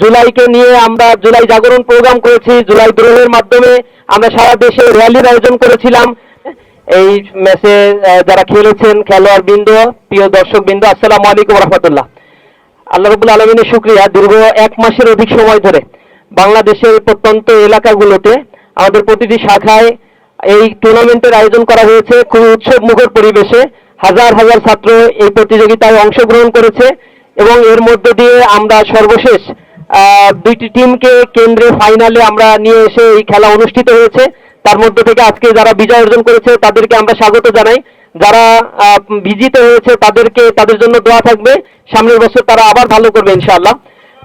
জুলাইকে নিয়ে আমরা জুলাই জাগরণ প্রোগ্রাম করেছি, জুলাই দ্রোহের মাধ্যমে আমরা সারা দেশে র্যালির আয়োজন করেছিলাম। এই ম্যাচে যারা খেলেছেন খেলোয়াড় বৃন্দ প্রিয় দর্শক বৃন্দ আসসালামু আলাইকুম রহমতুল্লাহ। আল্লাহ রবুল আলমিনের শুক্রিয়া। দীর্ঘ এক মাসের অধিক সময় ধরে বাংলাদেশের প্রত্যন্ত এলাকাগুলোতে আমাদের প্রতিটি শাখায় এই টুর্নামেন্টের আয়োজন করা হয়েছে। খুবই উৎসব মুখর পরিবেশে হাজার হাজার ছাত্র এই প্রতিযোগিতায় অংশগ্রহণ করেছে এবং এর মধ্য দিয়ে আমরা সর্বশেষ দুইটি টিমকে কেন্দ্রে ফাইনালে আমরা নিয়ে এসে এই খেলা অনুষ্ঠিত হয়েছে। তার মধ্যে থেকে আজকে যারা বিজয় অর্জন করেছে, তাদেরকে আমরা স্বাগত জানাই। যারা বিজিত হয়েছে তাদেরকে, তাদের জন্য দোয়া থাকবে। সামনের বছর তারা আবার ভালো করবে, ইনশাআল্লাহ।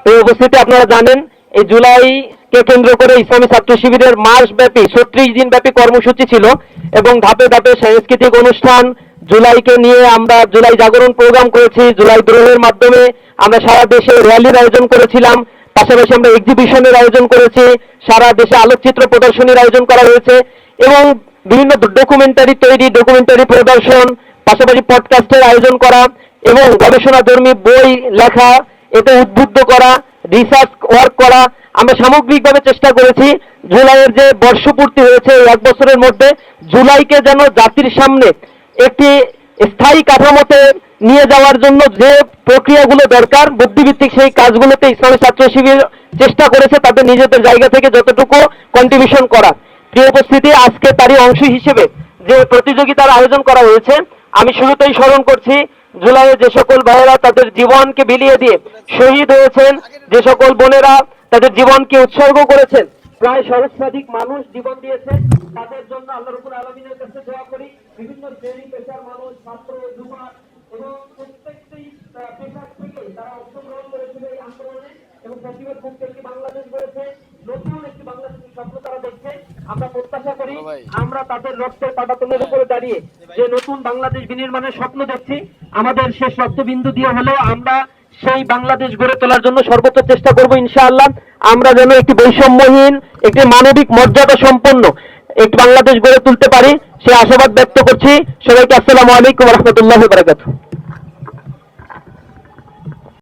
তো উপস্থিতি আপনারা জানেন, এই জুলাইকে কেন্দ্র করে ইসলামী ছাত্র শিবিরের মাস ব্যাপী ছত্রিশ দিন ব্যাপী কর্মসূচি ছিল এবং ধাপে ধাপে সাংস্কৃতিক অনুষ্ঠান জুলাইকে নিয়ে আমরা জুলাই জাগরণ প্রোগ্রাম করেছি। জুলাই দ্রোহের মাধ্যমে আমরা সারা দেশে র্যালির আয়োজন করেছিলাম। পাশাপাশি আমরা এক্সিবিশনের আয়োজন করেছি, সারা দেশে আলোকচিত্র প্রদর্শনীর আয়োজন করা হয়েছে, এবং বিভিন্ন ডকুমেন্টারি তৈরি ডকুমেন্টারি প্রদর্শন, পাশাপাশি পডকাস্টের আয়োজন করা, এবং গবেষণাধর্মী বই লেখা, এতে উদ্বুদ্ধ করা রিসার্চ ওয়ার্ক করা, আমরা সামগ্রিকভাবে চেষ্টা করেছি, জুলাইয়ের যে বর্ষপূর্তি হয়েছে এক বছরের মধ্যে, জুলাইকে যেন জাতির সামনে একটি স্থায়ী কাঠামোতে নিয়ে যাওয়ার জন্য যে প্রক্রিয়াগুলো দরকার বুদ্ধিভিত্তিক সেই কাজগুলোতে ইসলামী ছাত্র শিবির চেষ্টা করেছে তাদের নিজেদের জায়গা থেকে যতটুকু কন্ট্রিবিউশন করা প্রিয় উপস্থিতি, আজকে তারই অংশ হিসেবে যে প্রতিযোগিতার আয়োজন করা হয়েছে, আমি শুরুতেই স্মরণ করছি, জুলাইয়ে যে সকল ভাইয়েরা তাদের জীবনকে বিলিয়ে দিয়ে শহীদ হয়েছেন, যে সকল বোনেরা তাদের জীবনকে উৎসর্গ করেছেন, প্রায় সহস্রাধিক মানুষ জীবন দিয়েছে তাদের জন্য আল্লাহ রবুল আলমিনের কাছে দোয়া করি। বিভিন্ন শ্রেণি পেশার মানুষ, ছাত্র যুবা এবং প্রত্যেকটি পেশার থেকে তারা অংশগ্রহণ করেছিল এই আন্দোলনে এবং প্রতিবাদ মুক্ত একটি বাংলাদেশ গড়েছে নতুন একটি বাংলাদেশের স্বপ্ন তারা দেখছে। আমরা প্রত্যাশা করি আমরা তাদের রক্তের পাটাতনের উপরে দাঁড়িয়ে যে নতুন বাংলাদেশ বিনির্মাণের স্বপ্ন দেখছি আমাদের শেষ রক্তবিন্দু দিয়ে হলেও আমরা সেই বাংলাদেশ গড়ে তোলার জন্য সর্বোচ্চ চেষ্টা করব ইনশাআল্লাহ। আমরা যেন একটি বৈষম্যহীন একটি মানবিক মর্যাদা সম্পন্ন একটি বাংলাদেশ গড়ে তুলতে পারি। সে আশাবাদ ব্যক্ত করছি। সবাইকে আসসালামু আলাইকুম রহমতুল্লাহ বারাকাতুহ।